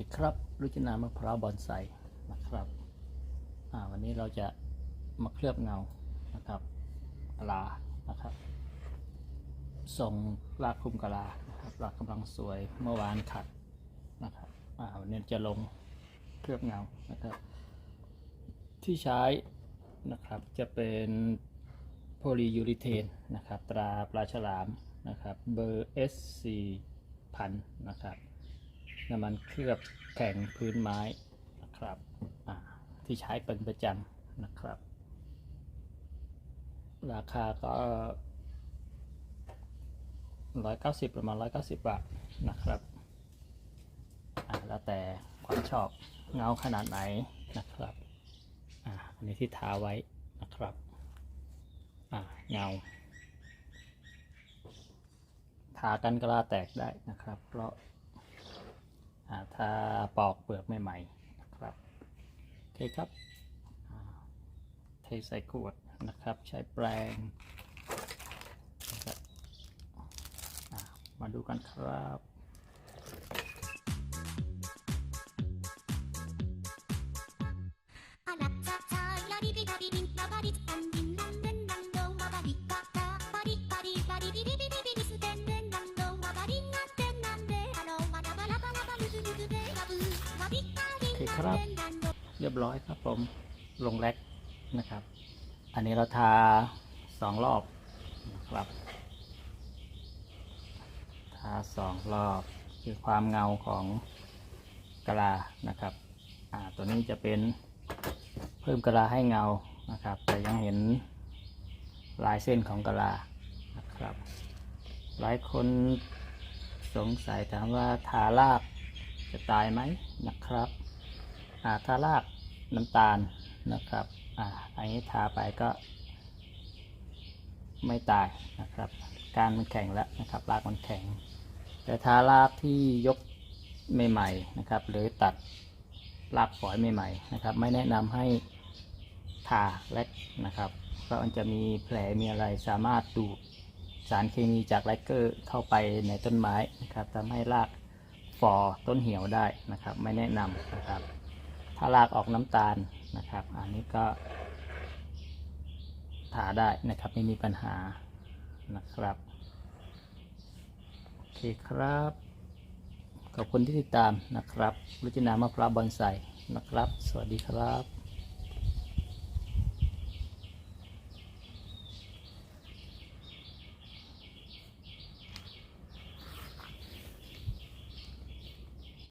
ดีครับรุจินามะพร้าวบอนไซนะครับวันนี้เราจะมาเคลือบเงานะครับกลานะครับทรงลากคลุมกลานะครับลากกำลังสวยเมื่อวานขัดนะครับวันนี้จะลงเคลือบเงานะครับ ที่ใช้นะครับจะเป็นโพลียูริเทนนะครับ ตราปลาฉลามนะครับเบอร์ S4 พันนะครับ น้ำมันเคลือบแข็งพื้นไม้นะครับที่ใช้เป็นประจำนะครับ ราคาก็ร้อยเก้าสิบประมาณร้อยเก้าสิบบาทนะครับแล้วแต่ความชอบเงาขนาดไหนนะครับอ่าอันนี้ที่ทาไว้นะครับอ่าเงา ทากันกระลาแตกได้นะครับ เพราะ ถ้าปอกเปลือกใหม่ๆนะครับ โอเคครับอ่าเทใส่ขวดนะครับ ใช้แปรงนะครับอ่ามาดูกันครับ あらちゃちゃやりびらりりんらばりつかんりんなんでん ครับ เรียบร้อยครับผมลงแรกนะครับ อันนี้เราทาสองรอบนะครับทาสองรอบคือความเงาของกะลานะครับตัวนี้จะเป็นเพิ่มกะลาให้เงานะครับ แต่ยังเห็นลายเส้นของกะลานะครับ หลายคนสงสัยถามว่าทาลาบจะตายไหมนะครับ อ่าทารากน้ำตาลนะครับอ่าอันนี้ทาไปก็ไม่ตายนะครับ การมันแข็งแล้วนะครับรากมันแข็ง แต่ทารากที่ยกใหม่ๆนะครับ หรือตัดรากฝอยใหม่ๆนะครับ ไม่แนะนำให้ทาแลกนะครับ เพราะมันจะมีแผลมีอะไรสามารถดูดสารเคมีจากแลกเกอร์เข้าไปในต้นไม้นะครับทำให้รากฝอต้นเหี่ยวได้นะครับ ไม่แนะนำนะครับ ถ้าลากออกน้ำตาลนะครับ อันนี้ก็ทาได้นะครับไม่มีปัญหานะครับโอเคครับ ขอบคุณที่ติดตามนะครับรุจินามะพร้าวบอนไซนะครับ สวัสดีครับ